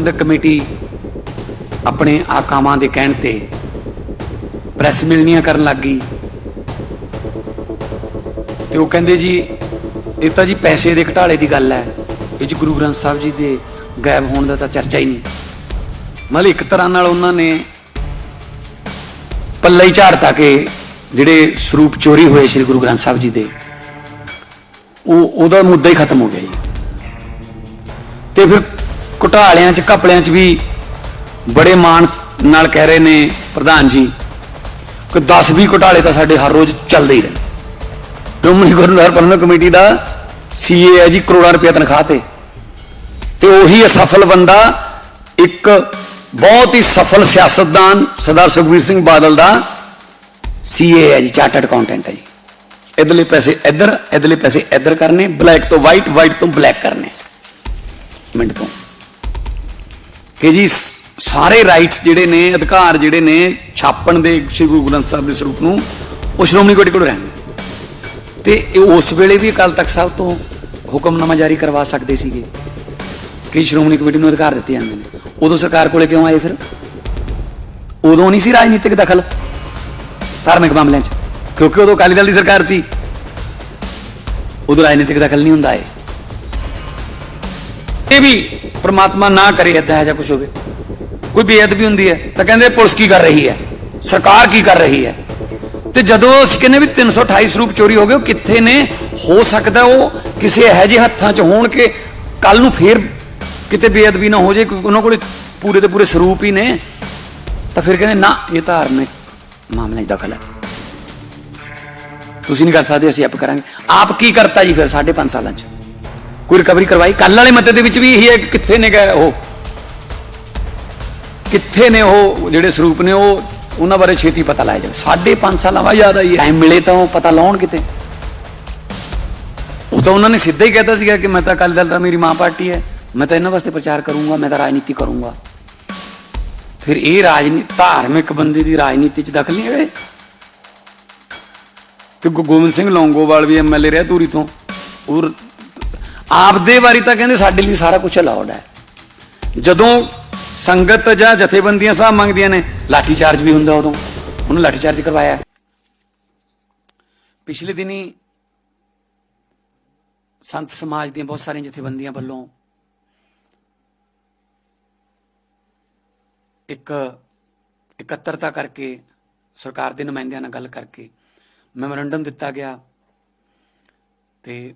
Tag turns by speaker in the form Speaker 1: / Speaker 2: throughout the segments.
Speaker 1: ਪ੍ਰਬੰਧਕ committee ਆਪਣੇ ਆਕਾਵਾਂ ਦੇ ਕਹਿਣ ਤੇ ਪ੍ਰੈਸ ਮਿਲਣੀਆਂ ਕਰਨ ਲੱਗ ਗਈ। ਤੇ ਉਹ ਕਹਿੰਦੇ ਜੀ, ਇਹ ਤਾਂ ਜੀ ਪੈਸੇ ਦੇ ਘਟਾਲੇ ਦੀ ਗੱਲ ਹੈ। ਇਹ ਜੀ ਗੁਰੂ ਗ੍ਰੰਥ ਸਾਹਿਬ ਜੀ ਦੇ ਗਾਇਬ ਹੋਣ ਦਾ ਤਾਂ ਚਰਚਾ ਹੀ ਨਹੀਂ। ਮਤਲਬ ਇੱਕ ਤਰ੍ਹਾਂ ਨਾਲ ਉਹਨਾਂ ਨੇ ਪੱਲੇ ਹੀ ਝਾੜਤਾ ਕਿ ਜਿਹੜੇ ਸਰੂਪ ਚੋਰੀ ਹੋਏ ਸ੍ਰੀ ਗੁਰੂ ਗ੍ਰੰਥ ਸਾਹਿਬ ਜੀ ਦੇ, ਉਹ ਉਹਦਾ ਮੁੱਦਾ ਹੀ ਖਤਮ ਹੋ ਗਿਆ ਜੀ। ਤੇ ਫਿਰ ਘੁਟਾਲਿਆਂ 'ਚ, ਘਪਲਿਆਂ 'ਚ ਵੀ ਬੜੇ ਮਾਣ ਨਾਲ ਕਹਿ ਰਹੇ ਨੇ ਪ੍ਰਧਾਨ ਜੀ ਕਿ 10 20 ਘੁਟਾਲੇ ਤਾਂ ਸਾਡੇ ਹਰ ਰੋਜ਼ ਚੱਲਦੇ ਹੀ ਰਹਿੰਦੇ। ਸ਼੍ਰੋਮਣੀ ਗੁਰਦੁਆਰਾ ਪ੍ਰਬੰਧਕ ਕਮੇਟੀ ਦਾ ਸੀਏ ਹੈ ਜੀ, ਕਰੋੜਾਂ ਰੁਪਏ ਤਨਖਾਹ ਤੇ। ਤੇ ਉਹੀ ਅਸਫਲ ਬੰਦਾ ਇੱਕ ਬਹੁਤ ਹੀ ਸਫਲ ਸਿਆਸਤਦਾਨ ਸਰਦਾਰ ਸੁਖਬੀਰ ਸਿੰਘ ਬਾਦਲ ਦਾ ਸੀਏ ਹੈ ਜੀ, ਚਾਰਟਰਡ ਅਕਾਊਂਟੈਂਟ ਹੈ ਜੀ। ਇਧਰਲੇ ਪੈਸੇ ਇੱਧਰ, ਇਧਰਲੇ ਪੈਸੇ ਇੱਧਰ ਕਰਨੇ, ਬਲੈਕ ਤੋਂ ਵਾਈਟ ਵਾਈਟ ਤੋਂ ਬਲੈਕ ਕਰਨੇ। ਮਿੰਟ ਤੋਂ। ਕਿ ਜੀ ਸਾਰੇ ਰਾਈਟਸ ਜਿਹੜੇ ਨੇ, ਅਧਿਕਾਰ ਜਿਹੜੇ ਨੇ, ਛਾਪਣ ਦੇ ਸ੍ਰੀ ਗੁਰੂ ਗ੍ਰੰਥ ਸਾਹਿਬ ਦੇ ਸਰੂਪ ਨੂੰ ਉਹ ਸ਼੍ਰੋਮਣੀ ਕਮੇਟੀ ਕੋਲ ਰਹਿਣਗੇ ਤੇ ਉਸ ਵੇਲੇ ਵੀ ਅਕਾਲ ਤਖਤ ਸਾਹਿਬ ਤੋਂ ਹੁਕਮਨਾਮਾ ਜਾਰੀ ਕਰਵਾ ਸਕਦੇ ਸੀਗੇ ਕਿ ਸ਼੍ਰੋਮਣੀ ਕਮੇਟੀ ਨੂੰ ਅਧਿਕਾਰ ਦਿੱਤੇ ਜਾਂਦੇ ਨੇ। ਉਦੋਂ ਸਰਕਾਰ ਕੋਲੇ ਕਿਉਂ ਆਏ ਫਿਰ? ਉਦੋਂ ਨਹੀਂ ਸੀ ਰਾਜਨੀਤਿਕ ਦਖਲ ਧਾਰਮਿਕ ਮਾਮਲਿਆਂ 'ਚ, ਕਿਉਂਕਿ ਉਦੋਂ ਅਕਾਲੀ ਦਲ ਦੀ ਸਰਕਾਰ ਸੀ। ਉਦੋਂ ਰਾਜਨੀਤਿਕ ਦਖਲ ਨਹੀਂ ਹੁੰਦਾ ਏ ਇਹ ਵੀ ਪ੍ਰਮਾਤਮਾ ਨਾ ਕਰੇ ਏਦਾਂ ਜਾਂ ਕੁਝ ਹੋਵੇ। ਕੋਈ ਬੇਅਦਬੀ ਹੁੰਦੀ ਹੈ ਤਾਂ ਕਹਿੰਦੇ ਪੁਲਿਸ ਕੀ ਕਰ ਰਹੀ ਹੈ? ਸਰਕਾਰ ਕੀ ਕਰ ਰਹੀ ਹੈ? ਤੇ ਜਦੋਂ ਅਸੀਂ ਕਹਿੰਦੇ ਵੀ 328 ਸਰੂਪ ਚੋਰੀ ਹੋ ਗਏ, ਉਹ ਕਿੱਥੇ ਨੇ? ਹੋ ਸਕਦਾ ਉਹ ਕਿਸੇ ਇਹੋ ਜਿਹੇ ਹੱਥਾਂ 'ਚ ਹੋਣ ਕਿ ਕੱਲ ਨੂੰ ਫੇਰ ਕਿਤੇ ਬੇਅਦਬੀ ਨਾ ਹੋ ਜਾਏ ਕਿਉਂਕਿ ਉਹਨਾਂ ਕੋਲੇ ਪੂਰੇ ਦੇ ਪੂਰੇ ਸਰੂਪ ਹੀ ਨੇ। ਤਾਂ ਫਿਰ ਕਹਿੰਦੇ, ਨਾ, ਇਹ ਧਾਰਮਿਕ ਮਾਮਲੇ 'ਚ ਦਖਲ ਹੈ। ਤੁਸੀਂ ਨਹੀਂ ਕਰ ਸਕਦੇ, ਅਸੀਂ ਆਪ ਕਰਾਂਗੇ। ਆਪ ਕੀ ਕਰਤਾ ਜੀ ਫਿਰ 5.5 ਸਾਲਾਂ 'ਚ? ਕੋਈ ਰਿਕਵਰੀ ਕਰਵਾਈ? ਕੱਲ ਵਾਲੇ ਮਤੇ ਦੇ ਵਿੱਚ ਵੀ ਇਹੀ ਹੈ ਕਿ ਕਿੱਥੇ ਨੇ ਗਏ ਉਹ? ਕਿੱਥੇ ਨੇ ਉਹ ਜਿਹੜੇ ਸਰੂਪ ਨੇ ਉਹ? ਉਹਨਾਂ ਬਾਰੇ ਛੇਤੀ ਪਤਾ ਲਾਇਆ ਜਾਵੇ। ਸਾਢੇ 5 ਸਾਲਾਂ ਬਾਅਦ ਯਾਦ ਆਈ ਟਾਈਮ ਮਿਲੇ ਤਾਂ ਉਹ ਪਤਾ ਲਾਉਣ ਕਿਤੇ। ਉਹ ਤਾਂ ਉਹਨਾਂ ਨੇ ਸਿੱਧਾ ਹੀ ਕਹਿਤਾ ਸੀਗਾ ਕਿ ਮੈਂ ਤਾਂ ਅਕਾਲੀ ਦਲ ਦਾ ਮੇਰੀ ਮਾਂ ਪਾਰਟੀ ਹੈ। ਮੈਂ ਤਾਂ ਇਹਨਾਂ ਵਾਸਤੇ ਪ੍ਰਚਾਰ ਕਰੂੰਗਾ, ਮੈਂ ਤਾਂ ਰਾਜਨੀਤੀ ਕਰੂੰਗਾ। ਫਿਰ ਇਹ ਰਾਜਨੀਤੀ ਧਾਰਮਿਕ ਬੰਦੇ ਦੀ ਰਾਜਨੀਤੀ 'ਚ ਦਖਲ ਨਹੀਂ ਹੈ ਕਿ ਗੁ- ਗੋਬਿੰਦ ਸਿੰਘ ਲੌਂਗੋਵਾਲ ਵੀ ਐਮਐਲਏ ਰਿਹਾ ਧੂਰੀ ਤੋਂ। ਉਹ ਆਪਦੇ ਵਾਰੀ ਤਾਂ ਕਹਿੰਦੇ ਸਾਡੇ ਲਈ ਸਾਰਾ ਕੁਝ ਅਲਾਉਡ ਹੈ। ਜਦੋਂ ਸੰਗਤ ਜਾਂ ਜਥੇਬੰਦੀਆਂ ਸਾਹਿਬ ਮੰਗਦੀਆਂ ਨੇ, ਲਾਠੀ ਚਾਰਜ ਵੀ ਹੁੰਦਾ ਉਦੋਂ। ਉਹਨੂੰ ਲਾਠੀ ਚਾਰਜ ਕਰਵਾਇਆ। ਪਿਛਲੇ ਦਿਨੀ ਸੰਤ ਸਮਾਜ ਦੀਆਂ ਬਹੁਤ ਸਾਰੀਆਂ ਜਥੇਬੰਦੀਆਂ ਵੱਲੋਂ ਇੱਕ ਇਕੱਤਰਤਾ ਕਰਕੇ, ਸਰਕਾਰ ਦੇ ਨੁਮਾਇੰਦਿਆਂ ਨਾਲ ਗੱਲ ਕਰਕੇ ਮੈਮੋਰੰਡਮ ਦਿੱਤਾ ਗਿਆ। ਤੇ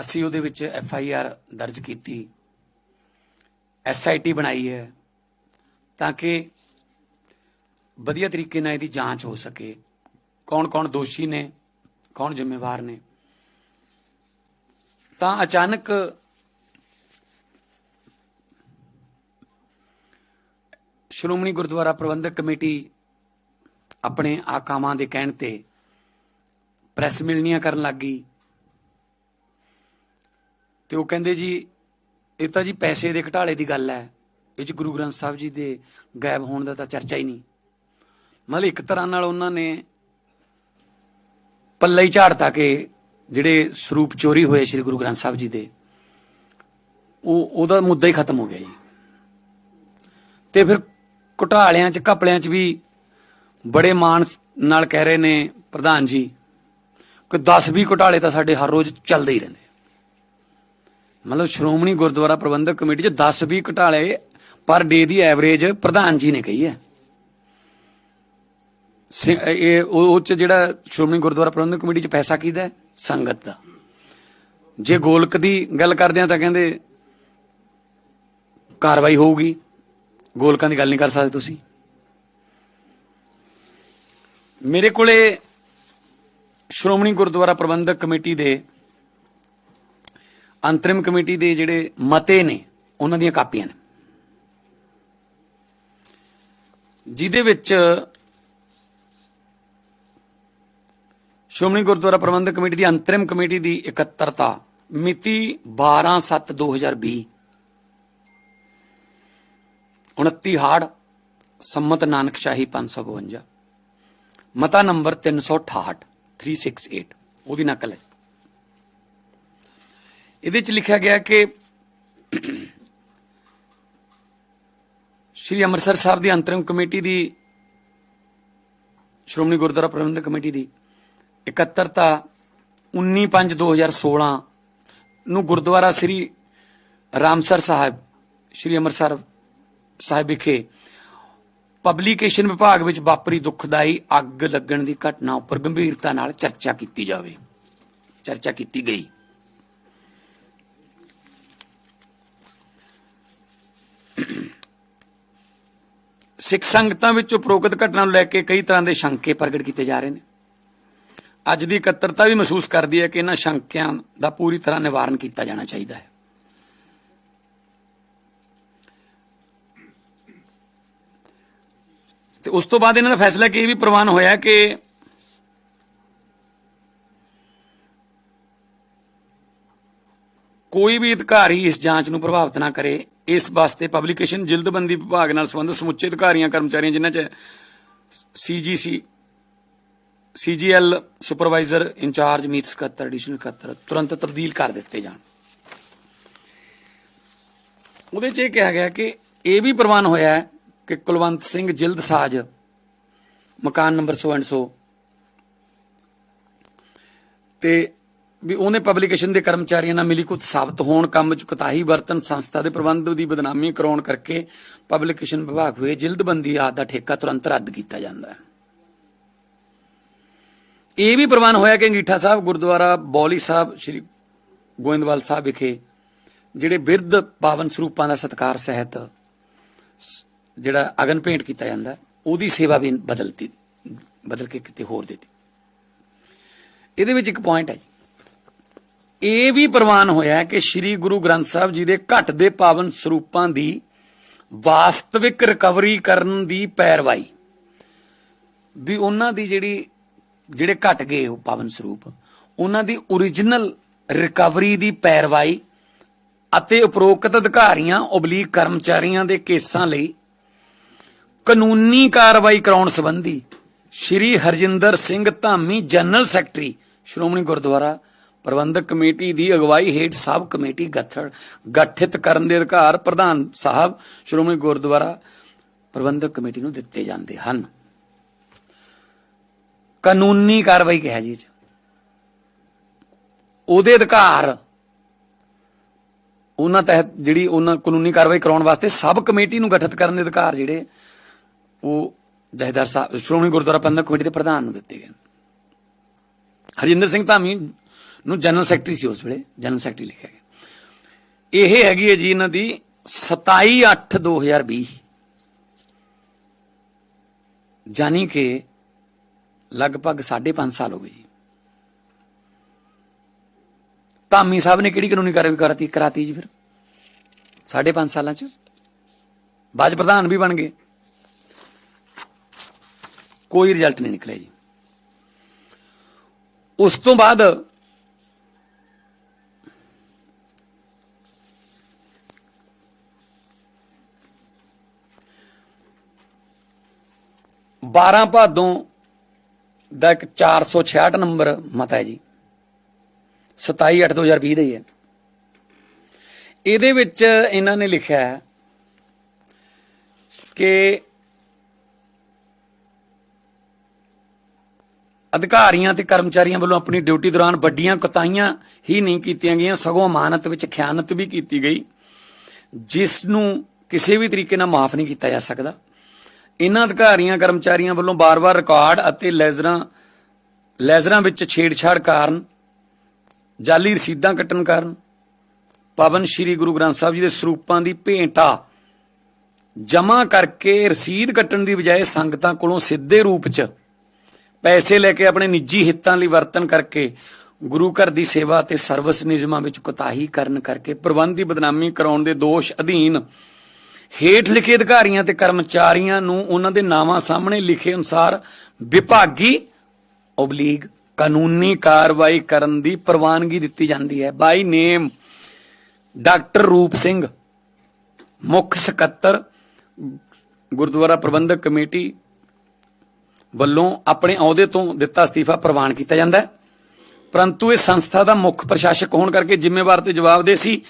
Speaker 1: ਅਸੀਂ ਉਹਦੇ ਵਿੱਚ ਐਫ ਆਈ ਆਰ ਦਰਜ ਕੀਤੀ। ਐਸ ਆਈ ਟੀ ਬਣਾਈ ਹੈ ਤਾਂ ਕਿ ਵਧੀਆ ਤਰੀਕੇ ਨਾਲ ਇਹਦੀ ਜਾਂਚ ਹੋ ਸਕੇ। ਕੌਣ-ਕੌਣ ਦੋਸ਼ੀ ਨੇ, ਕੌਣ ਜ਼ਿੰਮੇਵਾਰ ਨੇ। ਤਾਂ ਅਚਾਨਕ ਸ਼੍ਰੋਮਣੀ ਗੁਰਦੁਆਰਾ ਪ੍ਰਬੰਧਕ ਕਮੇਟੀ ਆਪਣੇ ਆਕਾਮਾਂ ਦੇ ਕਹਿਣ ਤੇ ਪ੍ਰੈਸ ਮਿਲਣੀਆਂ ਕਰਨ ਲੱਗ ਗਈ। ਤੇ ਉਹ ਕਹਿੰਦੇ ਜੀ, ਇਹ ਤਾਂ ਜੀ ਪੈਸੇ ਦੇ ਘਟਾਲੇ ਦੀ ਗੱਲ ਹੈ। ਇਹ ਚ ਗੁਰੂ ਗ੍ਰੰਥ ਸਾਹਿਬ ਜੀ ਦੇ ਗਾਇਬ ਹੋਣ ਦਾ ਤਾਂ ਚਰਚਾ ਹੀ ਨਹੀਂ। ਮਤਲਬ ਇੱਕ ਤਰ੍ਹਾਂ ਨਾਲ ਉਹਨਾਂ ਨੇ ਪੱਲੇ ਹੀ ਝਾੜਤਾ ਕਿ ਜਿਹੜੇ ਸਰੂਪ ਚੋਰੀ ਹੋਏ ਸ੍ਰੀ ਗੁਰੂ ਗ੍ਰੰਥ ਸਾਹਿਬ ਜੀ ਦੇ, ਉਹ, ਉਹਦਾ ਮੁੱਦਾ ਹੀ ਖਤਮ ਹੋ ਗਿਆ ਜੀ। ਤੇ ਫਿਰ ਘੁਟਾਲਿਆਂ 'ਚ, ਘਪਲਿਆਂ 'ਚ ਵੀ ਬੜੇ ਮਾਣ ਨਾਲ ਕਹਿ ਰਹੇ ਨੇ ਪ੍ਰਧਾਨ ਜੀ ਕਿ 10 20 ਘੁਟਾਲੇ ਤਾਂ ਸਾਡੇ ਹਰ ਰੋਜ਼ ਚੱਲਦੇ ਹੀ ਰਹਿੰਦੇ। ਮਤਲਬ ਸ਼੍ਰੋਮਣੀ ਗੁਰਦੁਆਰਾ ਪ੍ਰਬੰਧਕ ਕਮੇਟੀ 'ਚ 10 20 ਘਟਾਲੇ ਪਰ ਡੇ ਦੀ ਐਵਰੇਜ ਪ੍ਰਧਾਨ ਜੀ ਨੇ ਕਹੀ ਹੈ। ਇਹ ਉਹ ਉਹ 'ਚ ਜਿਹੜਾ ਸ਼੍ਰੋਮਣੀ ਗੁਰਦੁਆਰਾ ਪ੍ਰਬੰਧਕ ਕਮੇਟੀ 'ਚ ਪੈਸਾ ਕਿਹਦਾ ਹੈ? ਸੰਗਤ ਦਾ। ਜੇ ਗੋਲਕ ਦੀ ਗੱਲ ਕਰਦੇ ਆ ਤਾਂ ਕਹਿੰਦੇ ਕਾਰਵਾਈ ਹੋਊਗੀ। ਗੋਲਕਾਂ ਦੀ ਗੱਲ ਨਹੀਂ ਕਰ ਸਕਦੇ ਤੁਸੀਂ। ਮੇਰੇ ਕੋਲੇ ਸ਼੍ਰੋਮਣੀ ਗੁਰਦੁਆਰਾ ਪ੍ਰਬੰਧਕ ਕਮੇਟੀ ਦੇ ਅੰਤਰਿਮ ਕਮੇਟੀ ਦੇ ਜਿਹੜੇ ਮਤੇ ਨੇ, ਉਹਨਾਂ ਦੀਆਂ ਕਾਪੀਆਂ ਨੇ। ਜਿਹਦੇ ਵਿੱਚ ਸ਼੍ਰੋਮਣੀ ਗੁਰਦੁਆਰਾ ਪ੍ਰਬੰਧਕ ਕਮੇਟੀ ਦੀ ਅੰਤਰਿਮ ਕਮੇਟੀ ਦੀ ਇਕੱਤਰਤਾ, ਮਿਤੀ 12/7/2020 29 ਹਾੜ, ਸੰਮਤ ਨਾਨਕ ਸ਼ਾਹੀ 552 ਮਤਾ ਨੰਬਰ 368 368 ਉਹਦੀ ਨਕਲ ਹੈ। ਇਹਦੇ ਚ ਲਿਖਿਆ ਗਿਆ ਕਿ ਸ਼੍ਰੀ ਅੰਮ੍ਰਿਤਸਰ ਸਾਹਿਬ ਦੀ ਅੰਤਰਿਮ ਕਮੇਟੀ ਦੀ, ਸ਼੍ਰੋਮਣੀ ਗੁਰਦੁਆਰਾ ਪ੍ਰਬੰਧਕ ਕਮੇਟੀ ਦੀ ਇਕੱਤਰਤਾ 19/5/2016 ਨੂੰ ਗੁਰਦੁਆਰਾ ਸ੍ਰੀ ਰਾਮਸਰ ਸਾਹਿਬ, ਸ਼੍ਰੀ ਅੰਮ੍ਰਿਤਸਰ ਸਾਹਿਬ ਵਿਖੇ ਪਬਲੀਕੇਸ਼ਨ ਵਿਭਾਗ ਵਿੱਚ ਵਾਪਰੀ ਦੁਖਦਾਈ ਅੱਗ ਲੱਗਣ ਦੀ ਘਟਨਾ ਉੱਪਰ ਗੰਭੀਰਤਾ ਨਾਲ ਚਰਚਾ ਕੀਤੀ ਜਾਵੇ, ਚਰਚਾ ਕੀਤੀ ਗਈ। ਸਿੱਖ ਸੰਗਤਾਂ ਵਿੱਚ ਉਪਰੋਕਤ ਘਟਨਾ ਨੂੰ ਲੈ ਕੇ ਕਈ ਤਰ੍ਹਾਂ ਦੇ ਸ਼ੰਕੇ ਪ੍ਰਗਟ ਕੀਤੇ ਜਾ ਰਹੇ ਨੇ। ਅੱਜ ਦੀ ਇਕੱਤਰਤਾ ਵੀ ਮਹਿਸੂਸ ਕਰਦੀ ਹੈ ਕਿ ਇਹਨਾਂ ਸ਼ੰਕਿਆਂ ਦਾ ਪੂਰੀ ਤਰ੍ਹਾਂ ਨਿਵਾਰਨ ਕੀਤਾ ਜਾਣਾ ਚਾਹੀਦਾ ਹੈ। ਤੇ ਉਸ ਤੋਂ ਬਾਅਦ ਇਹਨਾਂ ਦਾ ਫੈਸਲਾ ਕਿ ਇਹ ਵੀ ਪ੍ਰਵਾਨ ਹੋਇਆ ਕਿ ਕੋਈ ਵੀ ਅਧਿਕਾਰੀ ਇਸ ਜਾਂਚ ਨੂੰ ਪ੍ਰਭਾਵਿਤ ਨਾ ਕਰੇ ਇਸ ਵਾਸਤੇ ਪਬਲੀਕੇਸ਼ਨ ਜਿਲਦਬੰਦੀ ਵਿਭਾਗ ਨਾਲ ਸੰਬੰਧਿਤ ਸਮੁੱਚੇ ਅਧਿਕਾਰੀਆਂ, ਕਰਮਚਾਰੀਆਂ ਜਿਨ੍ਹਾਂ 'ਚ ਸੀਜੀਸੀ ਸੀਜੀਐਲ ਸੁਪਰਵਾਈਜ਼ਰ ਇੰਚਾਰਜ ਮੀਤ ਸਕੱਤਰ ਐਡੀਸ਼ਨਲ ਸਕੱਤਰ ਤੁਰੰਤ ਤਬਦੀਲ ਕਰ ਦਿੱਤੇ ਜਾਣ। ਉਹਦੇ 'ਚ ਇਹ ਕਿਹਾ ਗਿਆ ਕਿ ਇਹ ਵੀ ਪ੍ਰਵਾਨ ਹੋਇਆ ਹੈ ਕਿ ਕੁਲਵੰਤ ਸਿੰਘ ਜਿਲਦ ਸਾਜ, ਮਕਾਨ ਨੰਬਰ ਸੋ ਐਂਡ ਸੋ, ਤੇ ਵੀ ਉਹਨੇ ਪਬਲੀਕੇਸ਼ਨ ਦੇ ਕਰਮਚਾਰੀਆਂ ਨਾਲ ਮਿਲੀ ਕੁਝ ਸਾਬਤ ਹੋਣ, ਕੰਮ ਚ ਕੁਤਾਹੀ ਵਰਤਨ ਸੰਸਥਾ ਦੇ ਪ੍ਰਬੰਧ ਦੀ ਬਦਨਾਮੀ ਕਰਾਉਣ ਕਰਕੇ ਪਬਲੀਕੇਸ਼ਨ ਵਿਭਾਗ ਹੋਏ ਜਿਲਦਬੰਦੀ ਆਦ ਦਾ ਠੇਕਾ ਤੁਰੰਤ ਰੱਦ ਕੀਤਾ ਜਾਂਦਾ ਹੈ। ਇਹ ਵੀ ਪ੍ਰਵਾਨ ਹੋਇਆ ਕਿ ਅੰਗੀਠਾ ਸਾਹਿਬ, ਗੁਰਦੁਆਰਾ ਬੌਲੀ ਸਾਹਿਬ, ਸ੍ਰੀ ਗੋਇੰਦਵਾਲ ਸਾਹਿਬ ਵਿਖੇ ਜਿਹੜੇ ਬਿਰਧ ਪਾਵਨ ਸਰੂਪਾਂ ਦਾ ਸਤਕਾਰ ਸਹਿਤ ਜਿਹੜਾ ਅਗਨ ਭੇਂਟ ਕੀਤਾ ਜਾਂਦਾ, ਉਹਦੀ ਸੇਵਾ ਵੀ ਬਦਲਤੀ, ਬਦਲ ਕੇ ਕਿਤੇ ਹੋਰ ਦੇ ਦਿੱਤੀ। ਇਹਦੇ ਵਿੱਚ ਇੱਕ ਪੁਆਇੰਟ ਹੈ ਇਹ ਵੀ ਪ੍ਰਵਾਨ ਹੋਇਆ ਕਿ ਸ੍ਰੀ ਗੁਰੂ ਗ੍ਰੰਥ ਸਾਹਿਬ ਜੀ ਦੇ ਘਟ ਦੇ ਪਾਵਨ ਸਰੂਪਾਂ ਦੀ ਵਾਸਤਵਿਕ ਰਿਕਵਰੀ ਕਰਨ ਦੀ ਪੈਰਵਾਈ ਵੀ ਉਹਨਾਂ ਦੀ ਜਿਹੜੀ, ਜਿਹੜੇ ਘਟ ਗਏ ਉਹ ਪਾਵਨ ਸਰੂਪ, ਉਹਨਾਂ ਦੀ origignal ਰਿਕਵਰੀ ਦੀ ਪੈਰਵਾਈ ਅਤੇ ਉਪਰੋਕਤ ਅਧਿਕਾਰੀਆਂ ਓਬਲੀਕ ਕਰਮਚਾਰੀਆਂ ਦੇ ਕੇਸਾਂ ਲਈ ਕਾਨੂੰਨੀ ਕਾਰਵਾਈ ਕਰਾਉਣ ਸੰਬੰਧੀ Shri Harjinder Singh Dhami general secretary Shiromani Gurdwara Parbandhak committee ਦੀ ਅਗਵਾਈ ਹੇਠ ਸਬ ਕਮੇਟੀ ਗਠੜ ਗਠਿਤ ਕਰਨ ਦੇ ਅਧਿਕਾਰ ਪ੍ਰਧਾਨ ਸਾਹਿਬ ਸ਼੍ਰੋਮਣੀ ਗੁਰਦੁਆਰਾ ਪ੍ਰਬੰਧਕ ਕਮੇਟੀ ਨੂੰ ਦਿੱਤੇ ਜਾਂਦੇ ਹਨ। ਕਾਨੂੰਨੀ ਕਾਰਵਾਈ ਕਿਹਾ ਜੀ? ਉਹਦੇ ਅਧਿਕਾਰ। ਉਹਨਾਂ ਤਹਿਤ ਜਿਹੜੀ ਉਹਨਾਂ ਕਾਨੂੰਨੀ ਕਾਰਵਾਈ ਕਰਾਉਣ ਵਾਸਤੇ ਸਬ ਕਮੇਟੀ ਨੂੰ ਗਠਿਤ ਕਰਨ ਦੇ ਅਧਿਕਾਰ ਜਿਹੜੇ ਉਹ ਜਹੇਦਾਰ ਸਾਹਿਬ ਸ਼੍ਰੋਮਣੀ ਗੁਰਦੁਆਰਾ ਪ੍ਰਬੰਧਕ ਕਮੇਟੀ ਦੇ ਪ੍ਰਧਾਨ ਨੂੰ ਦਿੱਤੇ ਗਏ ਹਰਜਿੰਦਰ ਸਿੰਘ ਧਾਮੀ ਨੂੰ ਜਨਰਲ ਸੈਕਟਰੀ ਸੀ ਉਸ ਵੇਲੇ, ਜਨਰਲ ਸੈਕਟਰੀ ਲਿਖਿਆ ਗਿਆ। ਇਹ ਹੈਗੀ ਹੈ ਜੀ ਇਹਨਾਂ ਦੀ 27 8 2020 ਜਾਨੀ ਕਿ ਲਗਭਗ 5.5 ਸਾਲ ਹੋ ਗਏ ਜੀ। ਧਾਮੀ ਸਾਹਿਬ ਨੇ ਕਿਹੜੀ ਕਾਨੂੰਨੀ ਕਾਰਵਾਈ ਕਰਾਤੀ ਕਰਾਤੀ ਜੀ ਫਿਰ? 5.5 ਸਾਲਾਂ ਚ? ਬਾਜ ਪ੍ਰਧਾਨ ਵੀ ਬਣ ਗਏ। ਕੋਈ ਰਿਜ਼ਲਟ ਨਹੀਂ ਨਿਕਲਿਆ ਜੀ। ਉਸ ਤੋਂ ਬਾਅਦ ਬਾਰਾਂ ਭਾਦੋਂ ਦਾ ਇੱਕ 466 ਨੰਬਰ ਮਤਾ ਹੈ ਜੀ। 27 8 2020 ਦਾ ਹੀ ਹੈ। ਇਹਦੇ ਵਿੱਚ ਇਹਨਾਂ ਨੇ ਲਿਖਿਆ ਹੈ ਕਿ ਅਧਿਕਾਰੀਆਂ ਤੇ ਕਰਮਚਾਰੀਆਂ ਵੱਲੋਂ ਆਪਣੀ ਡਿਊਟੀ ਦੌਰਾਨ ਵੱਡੀਆਂ ਕੁਤਾਹੀਆਂ ਹੀ ਨਹੀਂ ਕੀਤੀਆਂ ਗਈਆਂ, ਸਗੋਂ ਅਮਾਨਤ ਵਿੱਚ ਖਿਆਨਤ ਵੀ ਕੀਤੀ ਗਈ, ਜਿਸ ਨੂੰ ਕਿਸੇ ਵੀ ਤਰੀਕੇ ਨਾਲ ਮਾਫ ਨਹੀਂ ਕੀਤਾ ਜਾ ਸਕਦਾ। ਇਹਨਾਂ ਅਧਿਕਾਰੀਆਂ, ਕਰਮਚਾਰੀਆਂ ਵੱਲੋਂ ਬਾਰ-ਬਾਰ ਰਿਕਾਰਡ ਅਤੇ ਲੈਜ਼ਰਾਂ ਲੈਜ਼ਰਾਂ ਵਿੱਚ ਛੇੜਛਾੜ ਕਾਰਨ, ਜਾਲੀ ਰਸੀਦਾਂ ਕੱਟਣ ਕਾਰਨ, ਪਵਨ ਸ੍ਰੀ ਗੁਰੂ ਗ੍ਰੰਥ ਸਾਹਿਬ ਜੀ ਦੇ ਸਰੂਪਾਂ ਦੀ ਭੇਂਟਾ ਜਮ੍ਹਾਂ ਕਰਕੇ ਰਸੀਦ ਕੱਟਣ ਦੀ ਬਜਾਏ ਸੰਗਤਾਂ ਕੋਲੋਂ ਸਿੱਧੇ ਰੂਪ 'ਚ ਪੈਸੇ ਲੈ ਕੇ ਆਪਣੇ ਨਿੱਜੀ ਹਿੱਤਾਂ ਲਈ ਵਰਤਨ ਕਰਕੇ ਗੁਰੂ ਘਰ ਦੀ ਸੇਵਾ ਤੇ ਸਰਵਿਸ ਨਿਯਮਾਂ ਵਿੱਚ ਕੁਤਾਹੀ ਕਰਨ ਕਰਕੇ ਪ੍ਰਬੰਧ ਦੀ ਬਦਨਾਮੀ ਕਰਾਉਣ ਦੇ ਦੋਸ਼ ਅਧੀਨ ਹੇਠ ਲਿਖੇ ਅਧਿਕਾਰੀਆਂ ਤੇ ਕਰਮਚਾਰੀਆਂ ਨੂੰ ਉਹਨਾਂ ਦੇ ਨਾਵਾਂ ਸਾਹਮਣੇ ਲਿਖੇ ਅਨੁਸਾਰ ਵਿਭਾਗੀ ਓਬਲੀਗ ਕਾਨੂੰਨੀ ਕਾਰਵਾਈ ਕਰਨ ਦੀ ਪ੍ਰਵਾਨਗੀ ਦਿੱਤੀ ਜਾਂਦੀ ਹੈ। ਬਾਈ ਨੇਮ ਡਾਕਟਰ ਰੂਪ ਸਿੰਘ, ਮੁੱਖ ਸਕੱਤਰ, ਗੁਰਦੁਆਰਾ ਪ੍ਰਬੰਧਕ ਕਮੇਟੀ ਵੱਲੋਂ ਆਪਣੇ ਅਹੁਦੇ ਤੋਂ ਦਿੱਤਾ ਅਸਤੀਫਾ ਪ੍ਰਵਾਨ ਕੀਤਾ ਜਾਂਦਾ ਹੈ। ਪਰੰਤੂ ਇਹ ਸੰਸਥਾ ਦਾ ਮੁੱਖ ਪ੍ਰਸ਼ਾਸਕ ਹੋਣ ਕਰਕੇ ਜ਼ਿੰਮੇਵਾਰ ਤੇ ਜਵਾਬਦੇਹ ਸੀ।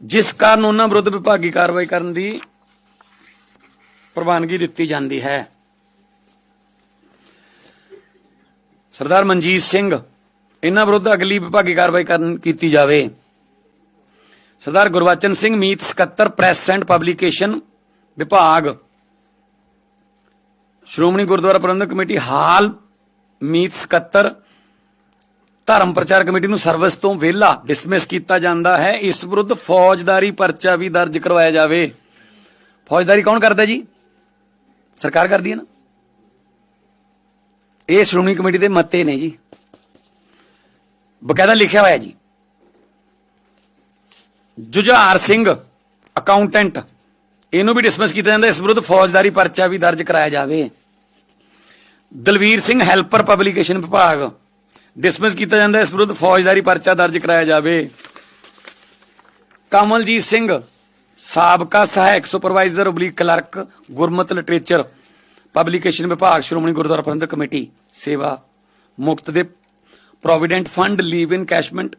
Speaker 1: ਜਿਸ ਕਾਰਨ ਉਹਨਾਂ ਵਿਰੁੱਧ ਵਿਭਾਗੀ ਕਾਰਵਾਈ ਕਰਨ ਦੀ ਪ੍ਰਵਾਨਗੀ ਦਿੱਤੀ ਜਾਂਦੀ ਹੈ। ਸਰਦਾਰ ਮਨਜੀਤ ਸਿੰਘ, ਇਹਨਾਂ ਵਿਰੁੱਧ ਅਗਲੀ ਵਿਭਾਗੀ ਕਾਰਵਾਈ ਕਰਨ ਕੀਤੀ ਜਾਵੇ। ਸਰਦਾਰ ਗੁਰਵਚਨ ਸਿੰਘ ਮੀਤ ਸਕੱਤਰ ਪ੍ਰੈਸ ਐਂਡ ਪਬਲੀਕੇਸ਼ਨ ਵਿਭਾਗ, ਸ਼੍ਰੋਮਣੀ ਗੁਰਦੁਆਰਾ ਪ੍ਰਬੰਧਕ ਕਮੇਟੀ ਹਾਲ ਮੀਤ ਸਕੱਤਰ ਧਰਮ ਪ੍ਰਚਾਰ ਕਮੇਟੀ ਨੂੰ ਸਰਵਿਸ ਤੋਂ ਵਿਹਲਾ ਡਿਸਮਿਸ ਕੀਤਾ ਜਾਂਦਾ ਹੈ। ਇਸ ਵਿਰੁੱਧ ਫੌਜਦਾਰੀ ਪਰਚਾ ਵੀ ਦਰਜ ਕਰਵਾਇਆ ਜਾਵੇ। ਫੌਜਦਾਰੀ ਕੌਣ ਕਰਦਾ ਜੀ? ਸਰਕਾਰ ਕਰਦੀ ਹੈ ਨਾ। ਇਹ ਸ਼੍ਰੋਮਣੀ ਕਮੇਟੀ ਦੇ ਮਤੇ ਨੇ ਜੀ। ਬਕਾਇਦਾ ਲਿਖਿਆ ਹੋਇਆ ਜੀ। ਜੁਝਾਰ ਸਿੰਘ ਅਕਾਊਂਟੈਂਟ ਇਹਨੂੰ ਵੀ ਡਿਸਮਿਸ ਕੀਤਾ ਜਾਂਦਾ। ਇਸ ਵਿਰੁੱਧ ਫੌਜਦਾਰੀ ਪਰਚਾ ਵੀ ਦਰਜ ਕਰਾਇਆ ਜਾਵੇ। ਦਲਵੀਰ ਸਿੰਘ ਹੈਲਪਰ ਪਬਲੀਕੇਸ਼ਨ ਵਿਭਾਗ। ਡਿਸਮਿਸ ਕੀਤਾ ਜਾਂਦਾ ਇਸ ਵਿਰੁੱਧ ਫੌਜਦਾਰੀ ਪਰਚਾ ਦਰਜ ਕਰਾਇਆ ਜਾਵੇ। ਕਮਲਜੀਤ ਸਿੰਘ, ਸਾਬਕਾ ਸਹਾਇਕ supervisor oblique clerk, Gurmat literature publication ਵਿਭਾਗ, ਸ਼੍ਰੋਮਣੀ ਗੁਰਦੁਆਰਾ ਪ੍ਰਬੰਧਕ ਕਮੇਟੀ, ਸੇਵਾ ਮੁਕਤ ਦੇ provident fund, leave encashment,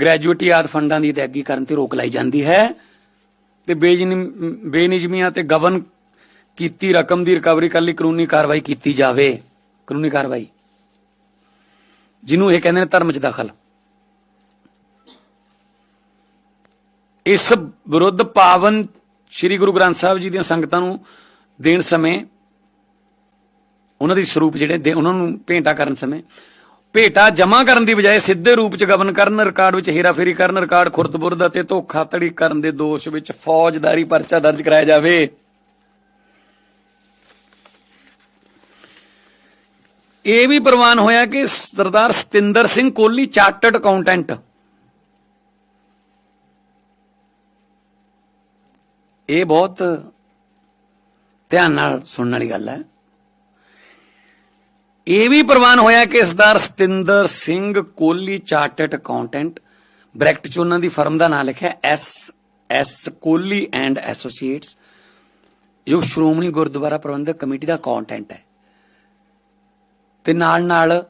Speaker 1: gratuity ਆਦ ਫੰਡਾਂ ਦੀ ਅਦਾਇਗੀ ਕਰਨ ਤੇ ਰੋਕ ਲਾਈ ਜਾਂਦੀ ਹੈ। ਤੇ ਬੇਜਿਨ- ਬੇਨਿਯਮੀਆਂ ਤੇ ਗਵਨ ਕੀਤੀ ਰਕਮ ਦੀ ਰਿਕਵਰੀ ਕਰਨ ਲਈ ਕਾਨੂੰਨੀ ਕਾਰਵਾਈ ਕੀਤੀ ਜਾਵੇ। ਕਾਨੂੰਨੀ ਕਾਰਵਾਈ। ਜਿਹਨੂੰ ਇਹ ਕਹਿੰਦੇ ਨੇ ਧਰਮ 'ਚ ਦਖਲ। ਇਸ ਵਿਰੁੱਧ ਪਾਵਨ ਸ੍ਰੀ ਗੁਰੂ ਗ੍ਰੰਥ ਸਾਹਿਬ ਜੀ ਦੀਆਂ ਸੰਗਤਾਂ ਨੂੰ ਦੇਣ ਸਮੇਂ, ਉਹਨਾਂ ਦੀ ਸਰੂਪ ਜਿਹੜੇ ਦੇ- ਉਹਨਾਂ ਨੂੰ ਭੇਂਟਾ ਕਰਨ ਸਮੇਂ, ਭੇਟਾ ਜਮ੍ਹਾਂ ਕਰਨ ਦੀ ਬਜਾਏ ਸਿੱਧੇ ਰੂਪ ਚ ਗਵਨ ਕਰਨ, ਰਿਕਾਰਡ ਵਿੱਚ ਹੇਰਾਫੇਰੀ ਕਰਨ, ਰਿਕਾਰਡ ਖੁਰਦਬੁਰਦ ਅਤੇ ਧੋਖਾਧੜੀ ਕਰਨ ਦੇ ਦੋਸ਼ ਵਿੱਚ ਫੌਜਦਾਰੀ ਪਰਚਾ ਦਰਜ ਕਰਾਇਆ ਜਾਵੇ। ਇਹ ਵੀ ਪ੍ਰਵਾਨ ਹੋਇਆ ਕਿ ਸਰਦਾਰ ਸਤਿੰਦਰ ਸਿੰਘ ਕੋਹਲੀ ਚਾਰਟਰਡ ਅਕਾਊਂਟੈਂਟ। ਇਹ ਬਹੁਤ ਧਿਆਨ ਨਾਲ ਸੁਣਨ ਵਾਲੀ ਗੱਲ ਹੈ। ਇਹ ਵੀ ਪ੍ਰਵਾਨ ਹੋਇਆ ਕਿ Sardar Satinder Singh Kohli chartered accountant, bracket ਚ ਉਹਨਾਂ ਦੀ ਫਰਮ ਦਾ ਨਾਮ ਲਿਖਿਆ, S S Kohli and associates, ਜੋ ਸ਼੍ਰੋਮਣੀ ਗੁਰਦੁਆਰਾ ਪ੍ਰਬੰਧਕ ਕਮੇਟੀ ਦਾ ਅਕਾਊਂਟੈਂਟ ਹੈ। ਤੇ ਨਾਲ ਨਾਲ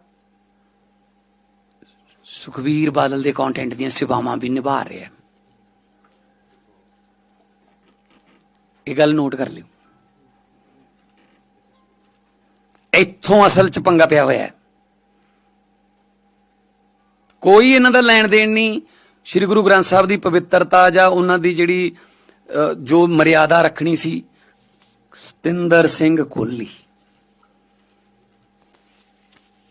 Speaker 1: ਸੁਖਵੀਰ ਬਾਦਲ ਦੇ ਅਕਾਊਂਟੈਂਟ ਦੀਆਂ ਸੇਵਾਵਾਂ ਵੀ ਨਿਭਾ ਰਿਹਾ ਹੈ। ਇਹ ਗੱਲ ਨੋਟ ਕਰ ਲਿਓ। ਇੱਥੋਂ ਅਸਲ ਚ ਪੰਗਾ ਪਿਆ ਹੋਇਆ ਹੈ। ਕੋਈ ਇਹਨਾਂ ਦਾ ਲੈਣ ਦੇਣ ਨਹੀਂ। ਸ੍ਰੀ ਗੁਰੂ ਗ੍ਰੰਥ ਸਾਹਿਬ ਦੀ ਪਵਿੱਤਰਤਾ ਜਾਂ ਉਹਨਾਂ ਦੀ ਜਿਹੜੀ ਜੋ ਮਰਿਆਦਾ ਰੱਖਣੀ ਸੀ, ਸਤਿੰਦਰ ਸਿੰਘ ਕੋਹਲੀ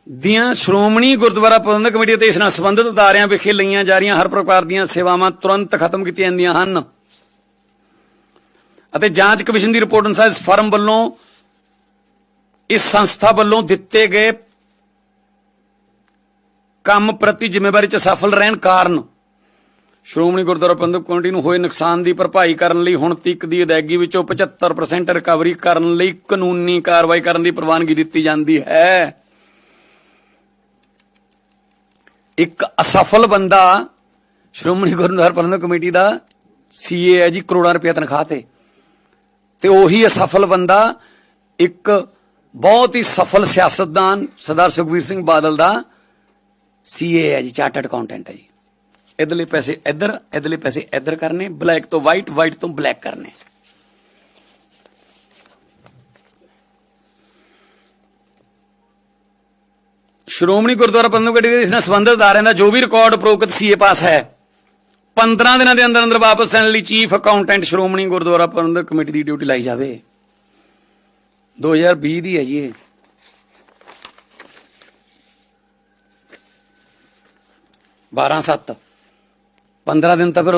Speaker 1: ਦੀਆਂ ਸ਼੍ਰੋਮਣੀ ਗੁਰਦੁਆਰਾ ਪ੍ਰਬੰਧਕ ਕਮੇਟੀ ਅਤੇ ਇਸ ਨਾਲ ਸੰਬੰਧਿਤ ਅਦਾਰਿਆਂ ਵਿਖੇ ਲਈਆਂ ਜਾ ਰਹੀਆਂ ਹਰ ਪ੍ਰਕਾਰ ਦੀਆਂ ਸੇਵਾਵਾਂ ਤੁਰੰਤ ਖਤਮ ਕੀਤੀਆਂ ਜਾਂਦੀਆਂ ਹਨ। ਅਤੇ ਜਾਂਚ ਕਮਿਸ਼ਨ ਦੀ ਰਿਪੋਰਟ ਅਨੁਸਾਰ ਇਸ ਫਰਮ ਵੱਲੋਂ, ਇਸ ਸੰਸਥਾ ਵੱਲੋਂ ਦਿੱਤੇ ਗਏ ਕੰਮ ਪ੍ਰਤੀ ਜ਼ਿੰਮੇਵਾਰੀ 'ਚ ਸਫਲ ਰਹਿਣ ਕਾਰਨ ਸ਼੍ਰੋਮਣੀ ਗੁਰਦੁਆਰਾ ਪ੍ਰਬੰਧਕ ਕਮੇਟੀ ਨੂੰ ਹੋਏ ਨੁਕਸਾਨ ਦੀ ਭਰਪਾਈ ਕਰਨ ਲਈ ਹੁਣ ਤੱਕ ਦੀ ਅਦਾਇਗੀ ਵਿੱਚੋਂ 75% ਰਿਕਵਰੀ ਕਰਨ ਲਈ ਕਾਨੂੰਨੀ ਕਾਰਵਾਈ ਕਰਨ ਦੀ ਪ੍ਰਵਾਨਗੀ ਦਿੱਤੀ ਜਾਂਦੀ ਹੈ। ਇੱਕ ਅਸਫਲ ਬੰਦਾ ਸ਼੍ਰੋਮਣੀ ਗੁਰਦੁਆਰਾ ਪ੍ਰਬੰਧਕ ਕਮੇਟੀ ਦਾ ਸੀਏ ਹੈ ਜੀ, ਕਰੋੜਾਂ ਰੁਪਏ ਤਨਖਾਹ ਤੇ। ਤੇ ਉਹੀ ਅਸਫਲ ਬੰਦਾ ਇੱਕ ਬਹੁਤ ਹੀ ਸਫਲ ਸਿਆਸਤਦਾਨ ਸਰਦਾਰ ਸੁਖਬੀਰ ਸਿੰਘ ਬਾਦਲ ਦਾ ਸੀਏ ਹੈ ਜੀ, ਚਾਰਟਰਡ ਅਕਾਊਂਟੈਂਟ ਹੈ ਜੀ। ਇਧਰਲੇ ਪੈਸੇ ਇੱਧਰ ਇਧਰਲੇ ਪੈਸੇ ਇੱਧਰ ਕਰਨੇ, ਬਲੈਕ ਤੋਂ ਵਾਈਟ ਵਾਈਟ ਤੋਂ ਬਲੈਕ ਕਰਨੇ। ਸ਼੍ਰੋਮਣੀ ਗੁਰਦੁਆਰਾ ਪ੍ਰਬੰਧਕ ਕਮੇਟੀ ਦੇ ਇਸ ਨਾਲ ਸੰਬੰਧਿਤ ਅਦਾਰਿਆਂ ਦਾ ਜੋ ਵੀ ਰਿਕਾਰਡ ਉਪਰੋਕਤ ਸੀਏ ਪਾਸ ਹੈ। 15 ਦਿਨਾਂ ਦੇ ਅੰਦਰ ਅੰਦਰ ਵਾਪਸ ਲੈਣ ਲਈ chief accountant Shiromani Gurdwara Parbandhak committee ਦੀ ਡਿਊਟੀ ਲਾਈ ਜਾਵੇ। 2020 ਦੀ ਹੈ ਜੀ ਇਹ। ਬਾਰਾਂ ਸੱਤ। 15 ਦਿਨ ਤਾਂ ਫਿਰ